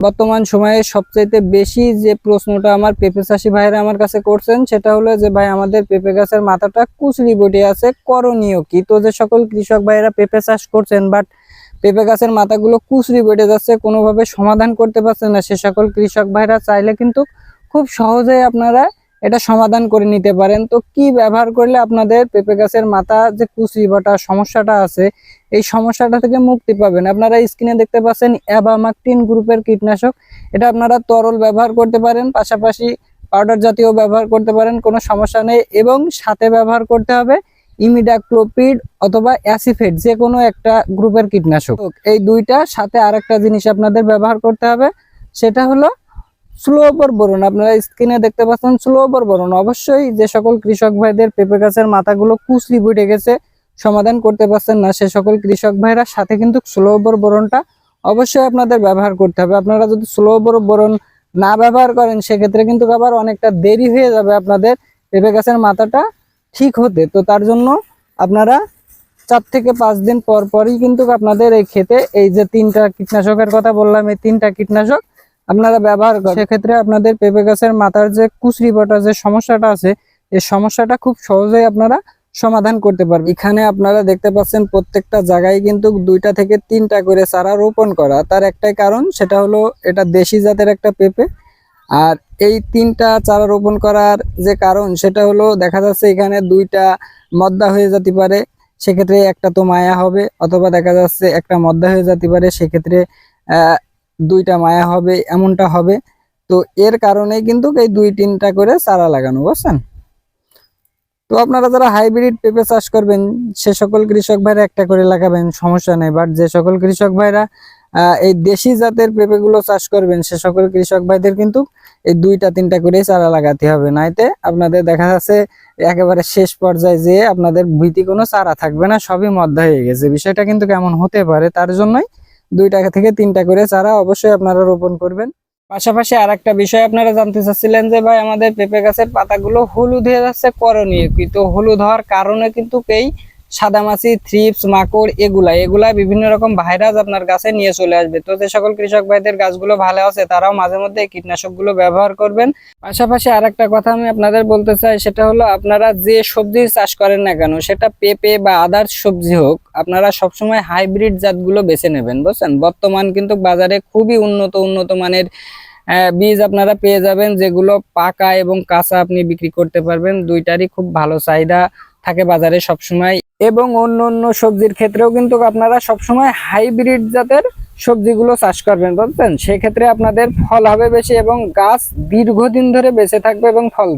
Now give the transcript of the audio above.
বর্তমান সময়ে সবচাইতে বেশি যে প্রশ্নটা আমার পেঁপে চাষি ভাইরা আমার কাছে করছেন, সেটা হলো যে, ভাই, আমাদের পেঁপে গাছের মাথাটা কুচলি বটে আছে, করণীয় কি? তো যে সকল কৃষক ভাইরা পেঁপে চাষ করছেন, বাট পেঁপে গাছের মাথাগুলো কুচলি বেটে যাচ্ছে, কোনোভাবে সমাধান করতে পারছেন না, সে সকল কৃষক ভাইরা চাইলে কিন্তু খুব সহজেই আপনারা এটা সমাধান করে নিতে পারেন। তো কি ব্যবহার করলে আপনাদের পেঁপে গাছের মাথা যে কুচি বাটা সমস্যাটা আছে, এই সমস্যাটা থেকে মুক্তি পাবেন। আপনারা স্ক্রিনে দেখতে পাচ্ছেন অ্যাবামাকটিন গ্রুপের কীটনাশক। এটা আপনারা তরল ব্যবহার করতে পারেন, পাশাপাশি পাউডার জাতীয় ব্যবহার করতে পারেন, কোনো সমস্যা নেই। এবং সাথে ব্যবহার করতে হবে ইমিডাক্লোপিড অথবা অ্যাসিফেট যে কোনো একটা গ্রুপের কীটনাশক। এই দুইটা সাথে আরেকটা জিনিস আপনাদের ব্যবহার করতে হবে, সেটা হলো স্লো বরণ আপনারা স্ক্রিনে দেখতে পাচ্ছেন স্লো বরণ অবশ্যই যে সকল কৃষক ভাইদের পেঁপে গাছের মাথাগুলো কুচলি বুটে গেছে, সমাধান করতে পারছেন না সে সকল কৃষক ভাইরা, সাথে কিন্তু স্লো বরণটা অবশ্যই আপনাদের ব্যবহার করতে হবে। আপনারা যদি স্লো বরণ না ব্যবহার করেন, সেক্ষেত্রে কিন্তু আবার অনেকটা দেরি হয়ে যাবে আপনাদের পেঁপে গাছের মাথাটা ঠিক হতে। তো তার জন্য আপনারা চার থেকে পাঁচ দিন পর পরই কিন্তু আপনাদের এই ক্ষেতে এই যে তিনটা কীটনাশকের কথা বললাম, এই তিনটা কীটনাশক আপনারা ব্যবহার করেন সেক্ষেত্রে আপনাদের পেঁপে গাছের মাথার যে কুচরি বটা যে সমস্যাটা আছে এই সমস্যাটা খুব সহজেই আপনারা সমাধান করতে পারবে এখানে আপনারা দেখতে পাচ্ছেন প্রত্যেকটা জায়গায় কিন্তু দুইটা থেকে তিনটা করে চারা রোপণ করা। তার একটাই কারণ, সেটা হলো এটা দেশি জাতের একটা পেঁপে। আর এই তিনটা চারা রোপণ করার যে কারণ, সেটা হলো দেখা যাচ্ছে এখানে দুইটা মদ্দা হয়ে যেতে পারে, সেক্ষেত্রে একটা তো মায়া হবে, অথবা দেখা যাচ্ছে একটা মদ্দা হয়ে যেতে পারে, সেক্ষেত্রে দুইটা মায়া হবে, এমনটা হবে। তো এর কারণে কিন্তু এই দুই তিনটা করে চারা লাগানো, বুঝছেন? তো আপনারা যারা হাইব্রিড পেঁপে চাষ করবেন, সে সকল কৃষক ভাইরা একটা করে লাগাবেন, সমস্যা নেই। বাট যে সকল কৃষক ভাইরা এই দেশি জাতের পেঁপেগুলো চাষ করবেন, সে সকল কৃষক ভাইদের কিন্তু এই দুইটা, তিনটা করে চারা লাগাতে হবে। নাইতে আপনাদের দেখা যাচ্ছে একেবারে শেষ পর্যায়ে যে আপনাদের ভীতি কোনো চারা থাকবে না, সবই মধ্যা হয়ে গেছে। বিষয়টা কিন্তু কেমন হতে পারে, তার জন্যই দুইটা থেকে তিনটা করে চারা অবশ্যই আপনারা রোপণ করবেন। পাশাপাশি আর একটা বিষয় আপনারা জানতে চাচ্ছিলেন যে ভাই, আমাদের পেঁপে গাছের পাতাগুলো হলুদ হয়ে যাচ্ছে, করণীয় কি? তো হলুদ হওয়ার কারণে কিন্তু এই সাদামাছি থ্রিপস মাকড় এগুলা। এগুলা বিভিন্ন রকম ভাইরাস আপনার গাছে নিয়ে চলে আসবে। তো যে সকল কৃষক ভাইদের গাছগুলো ভালো আছে, তারাও মাঝে মধ্যে কীটনাশকগুলো ব্যবহার করবেন। পাশাপাশি আর একটা কথা আমি আপনাদের বলতে চাই, সেটা হলো আপনারা যে সবজি চাষ করেন না কেন, সেটা পেঁপে বা আদার্স সবজি হোক, আপনারা সবসময় হাইব্রিড জাতগুলো বেছে নেবেন, বুঝছেন? বর্তমান কিন্তু বাজারে খুবই উন্নত উন্নত মানের বীজ আপনারা পেয়ে যাবেন, যেগুলো পাকা এবং কাঁচা আপনি বিক্রি করতে পারবেন। দুইটারই খুব ভালো চাহিদা থাকে বাজারে সবসময়। এবং অন্য অন্য সবজির ক্ষেত্রেও কিন্তু আপনারা সবসময় হাইব্রিড জাতের সবজিগুলো চাষ করবেন বুঝলেন সেক্ষেত্রে আপনাদের ফল হবে বেশি এবং গাছ দীর্ঘদিন ধরে বেঁচে থাকবে এবং ফল